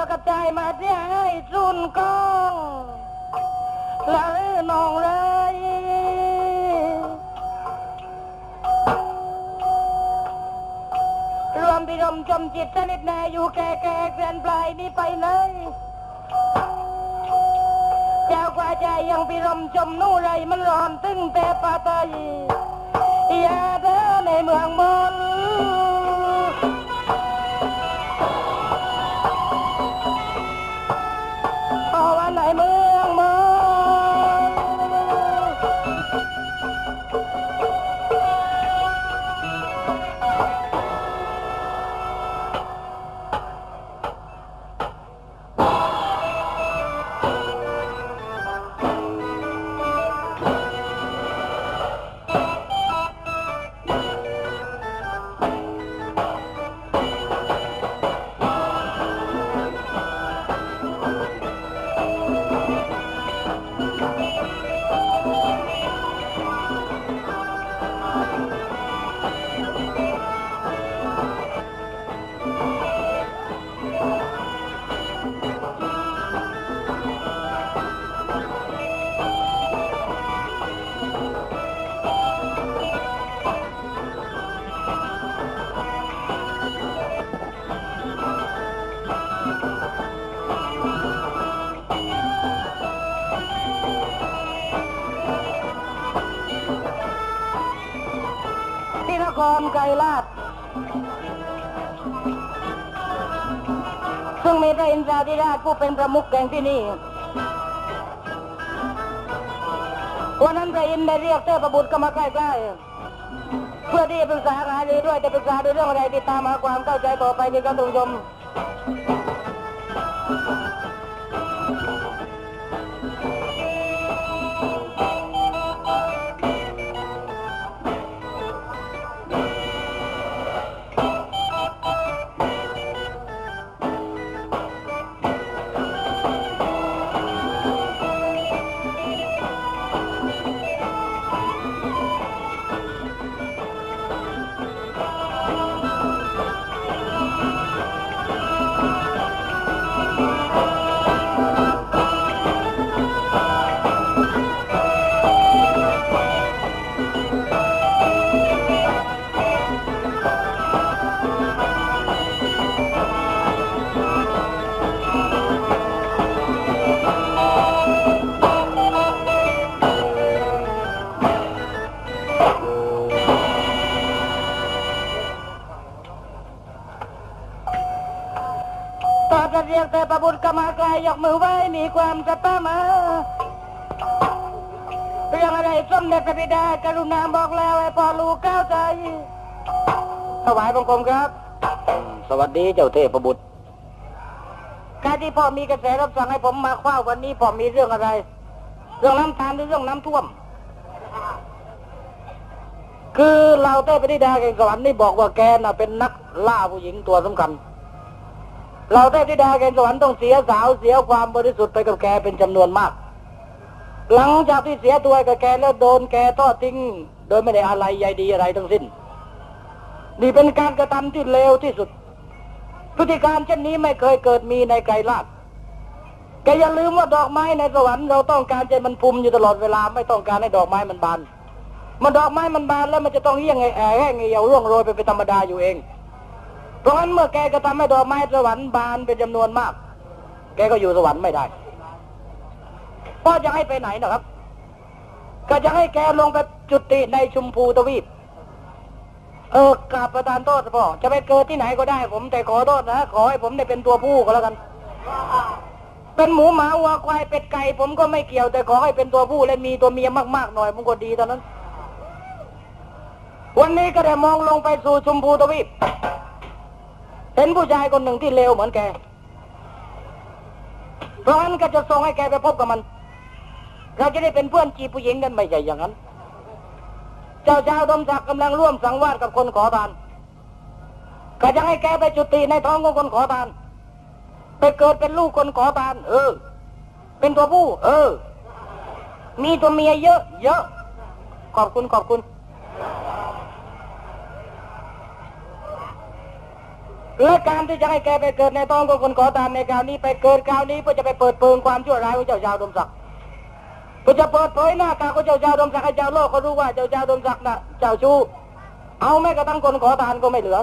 อกระจายมาเสียให้จุนกองแล้วน้องเลยรวมพิรมชมจิตสนิทแน่อยู่แก่แก่เกลียนปลายนี้ไปเลยเจ้ากว่าใจยังพิรมชมนู่ไรมันร้อนตึงแต่ปาตายอย่าเดินในเมืองมน ครไกรลาดซึ่งมีพระอินทราธิราชผู้เป็นประมุขแห่งที่นี่วันนั้นพระอินทร์ได้เรียกเทพบุตรก็มาใกล้ๆเพื่อที่จะปรึกษาหารือด้วยจะปรึกษาด้วยเรื่องอะไรติดตามหาความเข้าใจต่อไปนี้ครับท่านผู้ชม จะเรียกเทพบุตรก็มาไกลยกมือไหว้มีความศรัทธามาเรื่องอะไรสมเด็จพระบิดากรุณาบอกแล้วให้พ่อลูกก้าวใจถวายบังคมครับ สวัสดีเจ้าเทพบุตรการที่พ่อมีกระแสรับสั่งให้ผมมาคว้าวันนี้พ่อมีเรื่องอะไร เรื่องน้ำทานหรือเรื่องน้ำท่วม คือเราเทพธิดาแห่งสวรรค์นี่บอกว่าแกน่ะเป็นนักล่าผู้หญิงตัวสำคัญ เราเทพธิดาแห่งสวรรค์ต้องเสียสาวเสียความบริสุทธิ์ไปกับแกเป็นจำนวนมาก หลังจากที่เสียตัวกับแกแล้วโดนแกทอดทิ้ง โดยไม่ได้อะไรใยดีอะไรทั้งสิ้น นี่เป็นการกระทำที่เลวที่สุด พฤติการเช่นนี้ไม่เคยเกิดมีในไกรลาดแกอย่าลืมว่าดอกไม้ในสวรรค์เราต้องการใจมันพุ่มอยู่ตลอดเวลาไม่ต้องการให้ดอกไม้มันบานมันดอกไม้มันบานแล้วมันจะต้องเหี้ยงไงแอแห้งไงเหี่ยวร่วงโรยไปเป็นธรรมดาอยู่เอง เพราะฉะนั้นเมื่อแกกระทำให้ดอกไม้สวรรค์บานเป็นจำนวนมาก แกก็อยู่สวรรค์ไม่ได้พ่อจะให้ไปไหนนะครับ ก็จะให้แกลงไปจุติในชุมพูทวีป เออกราบประทานโทษพ่อจะไปเกิดที่ไหนก็ได้ ผมแต่ขอโทษนะขอให้ผมได้เป็นตัวผู้ก็แล้วกัน เป็นหมูหมาวัวควายเป็ดไก่ผมก็ไม่เกี่ยว แต่ขอให้เป็นตัวผู้และมีตัวเมียมากๆหน่อยมันก็ดีตอนนั้น วันนี้ก็ได้มองลงไปสู่ชุมพูทวีป เห็นผู้ชายคนหนึ่งที่เลวเหมือนแก เพราะงั้นก็จะส่งให้แกไปพบกับมัน เราจะได้เป็นเพื่อนจีผู้หญิงกันไม่ใช่อย่างนั้น เจ้าชาวดมศักดิ์กำลังร่วมสังวาสกับคนขอทาน ก็จะให้แกไปจุติในท้องของคนขอทาน ไปเกิดเป็นลูกคนขอทาน เออ เป็นตัวผู้ เออ มีตัวเมียเยอะ เยอะ ขอบคุณขอบคุณ และการที่จะให้แกไปเกิดในท้องของคนขอทานในคราวนี้ไปเกิดคราวนี้เพื่อจะไปเปิดเผยความชั่วร้ายของเจ้าชาวดมศักดิ์เพื่อจะเปิดเผยหน้ากาของเจ้าชาวดมศักดิ์ให้เจ้าโลกเขารู้ว่าเจ้าชาวดมศักดิ์น่ะเจ้าชู้เอาแม้กระทั่งคนขอทานก็ไม่เหลือ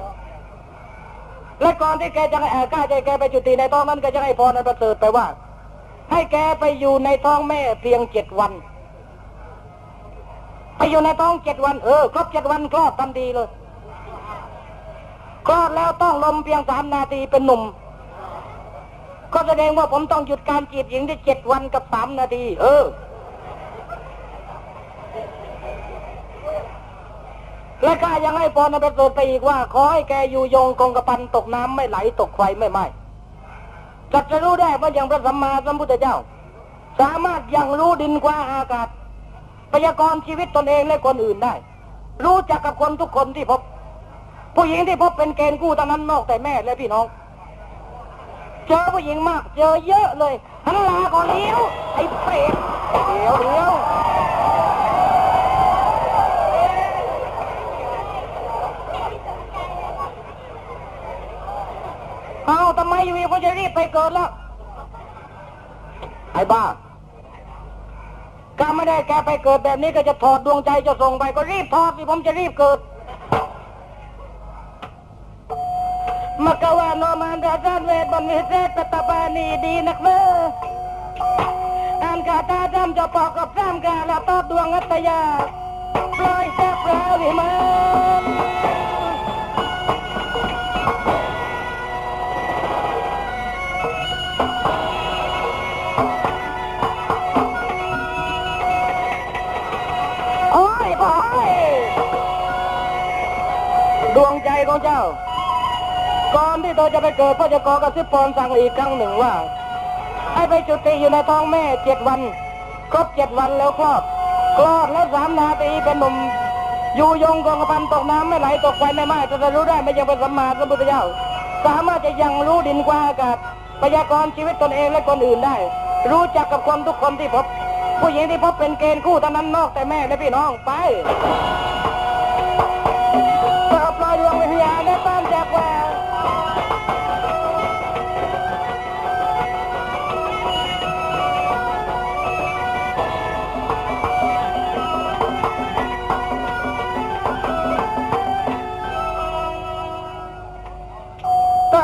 และก่อนที่แกจะให้กล้าใจแกไปจุติในท้องนั้นก็จะให้พรอันประเสริฐไปว่า ให้แกไปอยู่ในท้องแม่เพียงเจ็ดวันไปอยู่ในท้องเจ็ดวันเออครบเจ็ดวันคลอดทันทีเลย คลอดแล้วต้องลมเพียงสามนาทีเป็นหนุ่ม ก็แสดงว่าผมต้องหยุดการจีบหญิงได้เจ็ดวันกับสามนาที เออ และข้ายังให้พรในประเสริฐไปอีกว่า ขอให้แกอยู่ยงคงกระพันตกน้ำไม่ไหลตกไฟไม่ไหม้จัดจะรู้ได้ว่าอย่างพระสัมมาสัมพุทธเจ้า สามารถยังรู้ดินกว่าอากาศพยากรณ์ชีวิตตนเองและคนอื่นได้ รู้จักกับคนทุกคนที่พบ ผู้หญิงที่พบเป็นเกณฑ์กู้ทั้งนั้นนอกแต่แม่และพี่น้อง เจอผู้หญิงมาก เจอเยอะเลยหันลาก่อนเลี้ยวไอ้เปรตเดี๋ยวเดี๋ยวเอาทำไมอยู่ดีผมจะรีบไปเกิดแล้วไอ้บ้าถ้าไม่ได้แกไปเกิดแบบนี้ก็จะถอดดวงใจจะส่งไปก็รีบถอดสิผมจะรีบเกิด กวานโนมันราชานเวทบันมิเศษตะปานีดีนักเนออ่านกาตาจำจะปอกกับซ้ำกาละตอบดวงอัตยาปล่อยแซ่บแปลวิมันโอ้ยโอ้ยดวงใจของเจ้า ก่อนที่เธอจะไปเกิดพ่อจะกอกระซิบปอนสั่งอีกครั้งหนึ่งว่า ให้ไปจุติอยู่ในท้องแม่เจ็ดวัน ครบเจ็ดวันแล้วคลอด คลอดแล้วสามนาทีเป็นหนุ่มอยู่ยงกองกระพันตกน้ำไม่ไหลตกไฟไม่ไหม้จะรู้ได้ไม่ยังเป็นสัมมาสัมพุทธเจ้า สามารถจะยังรู้ดินกว่าอากาศพยากรณ์ชีวิตตนเองและคนอื่นได้ รู้จักกับคนทุกคนที่พบ ผู้หญิงที่พบเป็นเกณฑ์คู่เท่านั้นนอกแต่แม่และพี่น้องไป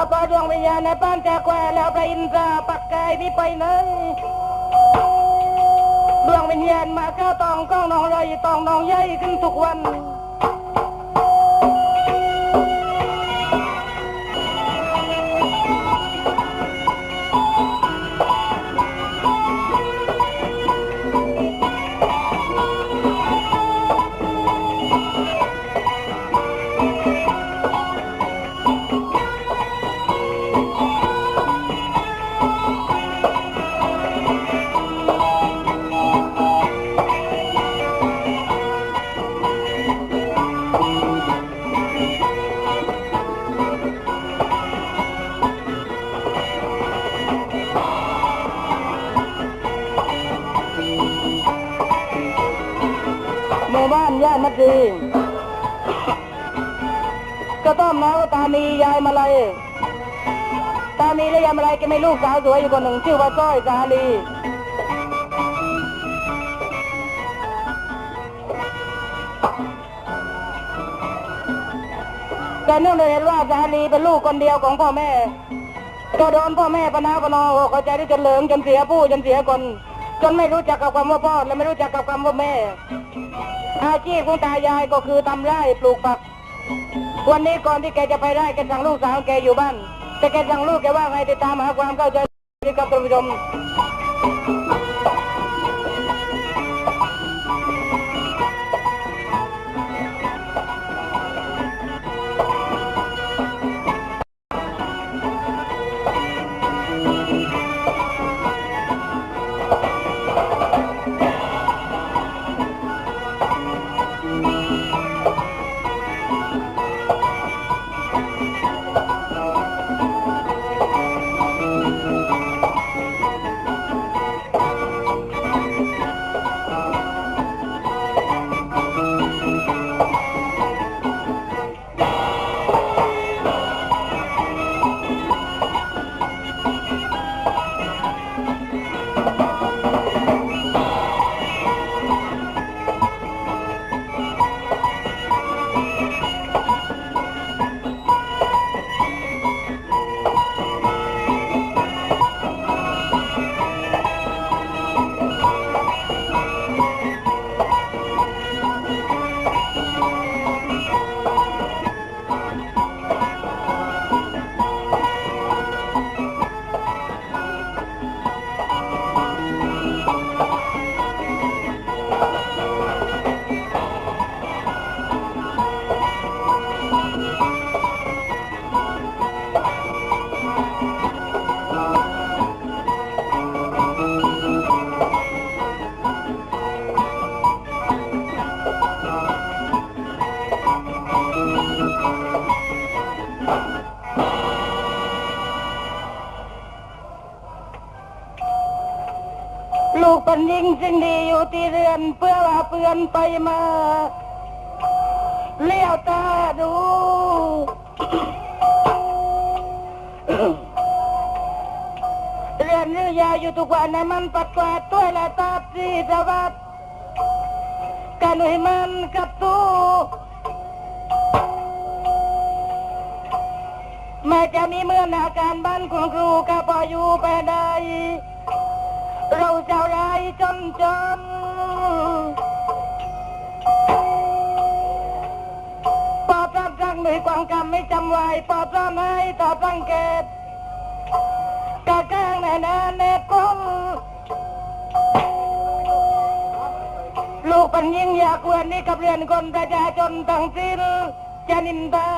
เปิดวงวิญญาณในบ้านจากแววแล้วพระอินทราปักกายนี้ไปไหนดวงวิญญาณมาก้าตองก้องน้องไรตองน้องใหญ่ขึ้นทุกวัน ก็ต้อมน้อยว่าตามียายมาลัยตามีและยายมาลัยก็มีลูกสาวสวยอยู่คนหนึ่งชื่อว่าก้อยสาลีแต่เนื่องด้วยเหตุว่าสาลีเป็นลูกคนเดียวของพ่อแม่ ก็โดนพ่อแม่ปนาปนออกเข้าใจที่จนเหลิงจนเสียผู้จนเสียคน จนไม่รู้จักกับคำว่าพ่อและไม่รู้จักกับคำว่าแม่ อาชีพของตายายก็คือทำไร่ปลูกผัก วันนี้ก่อนที่แกจะไปได้แกสั่งลูกสาวแกอยู่บ้าน แต่แกสั่งลูกแกว่าไงติดตามหาความเข้าใจดีครับท่านผู้ชม ปัญญิงสิ่งดีอยู่ที่เรือนเพื่อว่าเพื่อนไปมาเลี้ยวตาดูเรือนรือยาอยู่ทุกวันในมันปัดกวาดตัวและตาสีสวัสดกันให้มันกับตู้แม้จะมีเมื่อนาการบ้านคุณครูก็พออยู่ไปได้ เราเจ้ารา ยจนจนปอบรับรักหน่วยความกรรมไม่จำไว้ปอบรับให้ต่อสังเกตกะกางแน่นาแน่กงลูกปัญญิงอยากเวียนนี่กับเรียนคนประชาชนทั้งสิ้นจะนินทา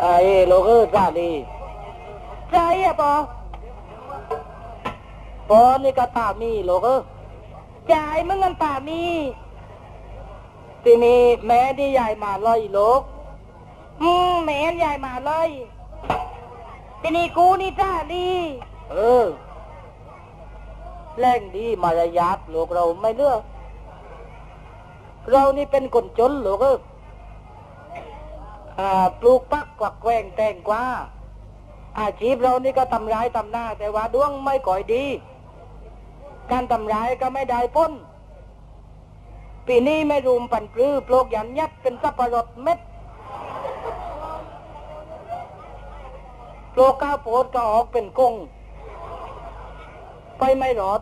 ไอ้ลูกเออซาดีใช่อะ ปอปอนี่ก็ตามีลูกเออจ่ายมึงเงินตามีที่มีแม่ที่ใหญ่มาเลยลูกอืมแม่ใหญ่มาเลยที่นี่กูนี่จ้าดีเออแรงดีมารยาทลกเราไม่เลือกเรานี่เป็นคนจนลูกเอออ่าปลูกปักกวักแกว่งแตงกว่าอาชีพเรานี่ก็ทำร้ายทำหน้า แต่ว่าดวงไม่ก่อยดี การทำร้ายก็ไม่ได้พ้นปีนี้ไม่รุมปันปลื้อโปลกยันยัดเป็นสับปะรดเม็ดโปลกก้าวโพดก็ออกเป็นกงไปไม่รอด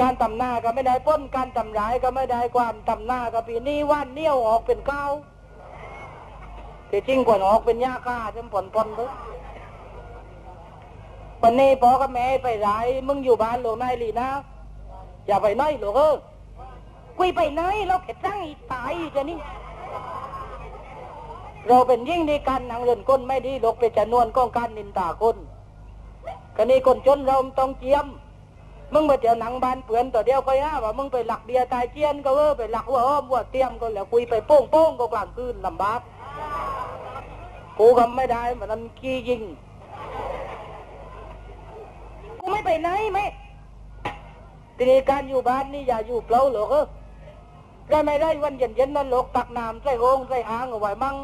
การทำหน้าก็ไม่ได้พ้นการทำร้ายก็ไม่ได้ความทำหน้าก็ปีนี้ว่านเนี้ยวออกเป็นเก้าแต่จริงกว่าออกเป็นยาค่าจนผลพนเลย วันนี้พ่อกับแม่ไปไรมึงอยู่บ้านหลวงนายลีนะ อย่าไปไหนหลวงเออกุยไปไหนเราเข็ดตั้งอีตายจะนี่ เราเป็นยิ่งในการนางเรือนก้นไม่ดีหลกเป็นจำนวนก้องการนินตาคนกันนี้คนจนเราต้องเจียม มึงไปเจอหนังบ้านเปือนต่อเดียวก็ย่าว่ามึงไปหลักเบียร์ตายเจียนก็เออไปหลักหัวอ้อมหัวเตรียมก็แล้วคุยไปโป้งโป้งก็กลางคืนลำบากกูก็ไม่ได้มันนั้นขี้ยิง ไม่ไปไหนไหมทีนี้การอยู่บ้านนี่อย่าอยู่เปล่าหรอกเออได้ไม่ได้วันเย็นๆนั่นหรอกตักน้ำใส่โองใส่อ่างเอาไว้มั่ง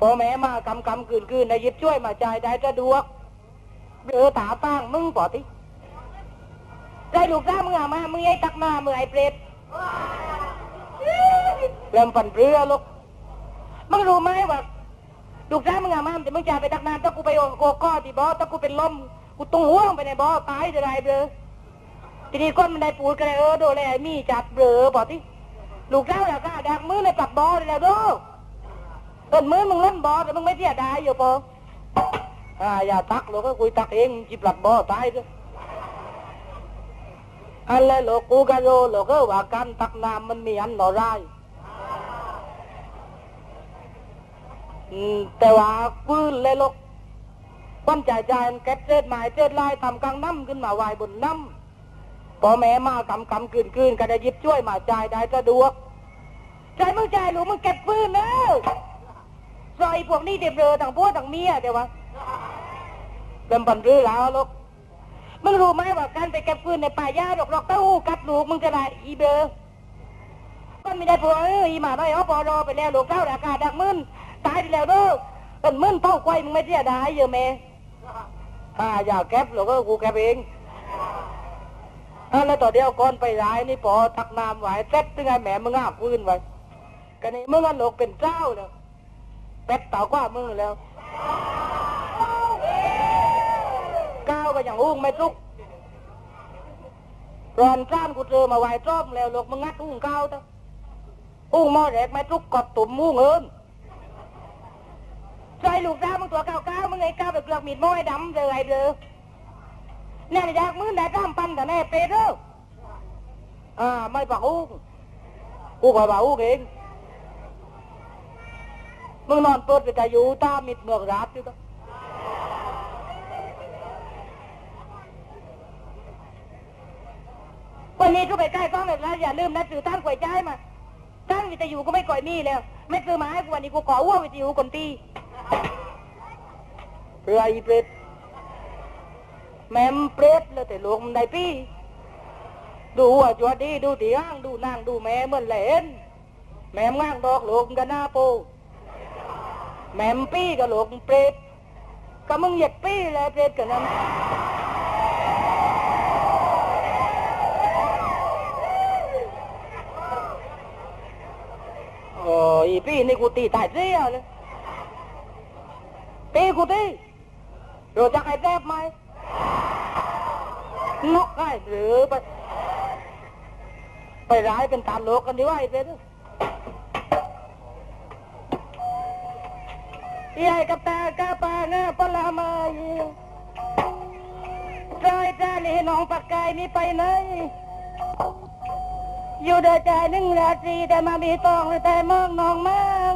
พอแม่มากำกำคืนคืนในยิบช่วยมาจ่ายได้สะดวกเดือตาตั้งมึงปอติได้ลูกจ้ามึงอามามึงไอ้ตักน้ำมึงไอ้เปรตเริ่มปั่นเรือลูกมึงรู้ไหมว่าลูกจ้ามึงอามาแต่มึงจะไปตักน้ำถ้ากูไปโอก้อที่บอถ้ากูเป็นลม กูต้องห่วงไปในบ่อตายจะได้เบลอทีนี้คนมันได้ปูดกันเลยเออโดนเลยไอ้มีจับเบลอบอกที่ลูกเจ้าอยากกล้าดักมือในปรับบ่อเลยแล้วดูต้นมือมึงเล่นบ่อแต่มึงไม่เสียดายอยู่ปออ่าอย่าตักหรอกก็คุยตักเองจิบหลับบ่อตายด้วยอะไรหรอกกูก็รู้หรอกก็ว่าการตักน้ำมันมีอันหน่อร้ายแต่ว่าปืนเลยลูก ป้อมจ่ายจ่ายเก็บเศษไม้เศษลายทำกลางน้ำขึ้นมาไหวบนน้ำพอแม่มากำกำกืนกืนก็ได้ยิบช่วยมาจ่ายได้สะดวกใจมึงจ่ายหรือมึงเก็บปืนเนอะซอยพวกนี้เด็บเรือต่างพวกต่างเมียเดี๋ยววะเป็นปันรือแล้วลูกมึงรู้ไหมว่าการไปเก็บปืนในป่าหญ้าดอกดอกเต้าหู้กัดลูกมึงจะได้อีเบอร์ก็ไม่ได้พวเอออีหมาได้เอาปอรอไปแล้วลูกเจ้าราคาดักมึนตายไปแล้วเด้อเป็นมึนเท่าไกวมึงไม่เสียดายเยอะแม่ ถ้าอยากแก็บเราก็กูแก็บเองถ้าแล้วต่อเดียวก่อนไปร้ายนี่พอตักน้ำไหวเซ็ตตึงไงแหมมึงอ้าพื้นไว้กันนี้มึงอันหลกเป็นเจ้าแล้วเป็ดเต่ากว่ามือแล้วก้าวก็อย่างอุ้งไม่ทุกรอนจ้านกูเจอมาไหวจอมแล้วหลกมึงงัดอุ้งก้าวเถอะอุ้งมอแรกไม่ทุกกดตุ่มอุ้งเอิ ใส่ลูกสาวมึงตัวเก้าวก้ามึงไอ้ก้าไปเกลือกมีดม้อยดำเลยไอ้เด้อแน่อยากมือไหนตามปันแต่แน่เปรตเด้ออ่าไม่ปักอุ้งกูขอปักอุ้งเองมึงนอนเปิดไปแต่อยู่ตามมิดเมือกรัดอยู่ก็วันนี้ก็ไปใกล้กล้องเลยนะอย่าลืมนะสื่อท่านกวยใจมาท่านวิทยุก็ไม่ก่อยมีแล้ว ไม่ซื้อมาให้กูวันนี้กูขออ้วกวิทยุคนตี เพื่ออีเปรตแม่มเปรตแล้วแต่ลูกมันได้พี่ดูหัวจวดดีดูตีอ้างดูนางดูแม่เหมือนเหลนแม่มง้างดอกลูกมันกันหน้าโปแม่มปี้กับลูกเปรตก็มึงเหยียดปี้แล้วเปรตกันนั้นโอ้ยปี้นี่กูตีตายเสียเลยตีกูตี รู้จักไอ้แทบไหมนกไอ้หรือไป ไปร้ายเป็นตามโลกกันดีว่าไอ้เปรตยายกับตากาปาหน้าปลามาเยจอยจ้านี่น้องปักไก่นี่ไปไหนอยู่เดินใจหนึ่งราตรีแต่มามีตองแต่เมืองน้องเมือง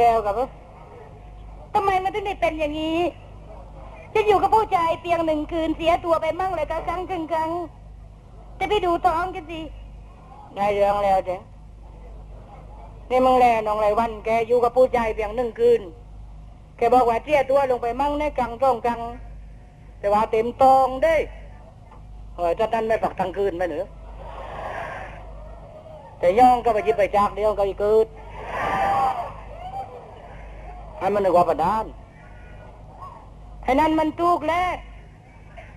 แล้วครับทำไมมันถึงได้เป็นอย่างนี้จะอยู่กับผู้ชายเพียงหนึ่งคืนเสียตัวไปมั่งเลยก็ครั้งครึ่งครั้งจะไปดูท้องกันสินายเรื่องแล้วเจ้นี่มึงแลน้องไรวัน แกอยู่กับผู้ชายเพียงหนึ่งคืน แกบอกว่าเสียตัวลงไปมั่งในกลางท้องกลางแต่ว่าเต็มตองเด้เฮ้ยถ้านั้นไม่ปักทั้งคืนไหมเหนือแต่ย่องก็ไปยิบไปจากเดียวก็อีกเกิด ให้มันนึกว่าประดานไอ้นั้นมันถูกแล้ว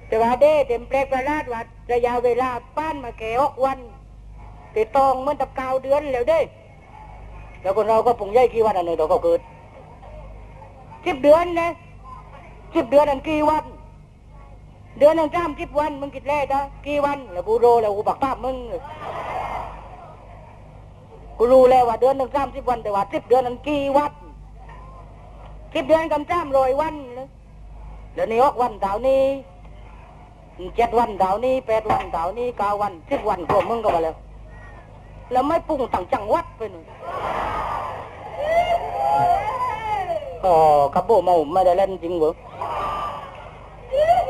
แต่ว่าเด้เต็มเปลกประลาดว่าระยะเวลาป้านมาแก่อกวันติดตองเหมันตับเกาวเดือนแล้วเด้ แล้วคนเราก็ปุ่งใหญ่กี่วันอันหนึ่งเราก็เกิดสิบเดือนนะสิบเดือนอันกี่วัน เดือนหนึ่งจ้ามสิบวันมึงคิดแล้วจ้ะกี่วัน แล้วกูโรแล้วกูบักตามมึงกูรู้แล้วว่าเดือนหนึ่งสามสิบวันแต่ว่าสิบเดือนนั้นกี่วัน สิบเดือนกำจ้ามรอยวันเลยเดี๋ยวนี้หกวันเสาร์นี้เจ็ดวันเสาร์นี้แปดวันเสาร์นี้เก้าวันสิบวันรวมมึงก็มาแล้ว แล้วไม่ปรุงต่างจังหวัดไปหนึ่งอ๋อกระโปรงเมาไม่ได้เล่นจริงเหรอ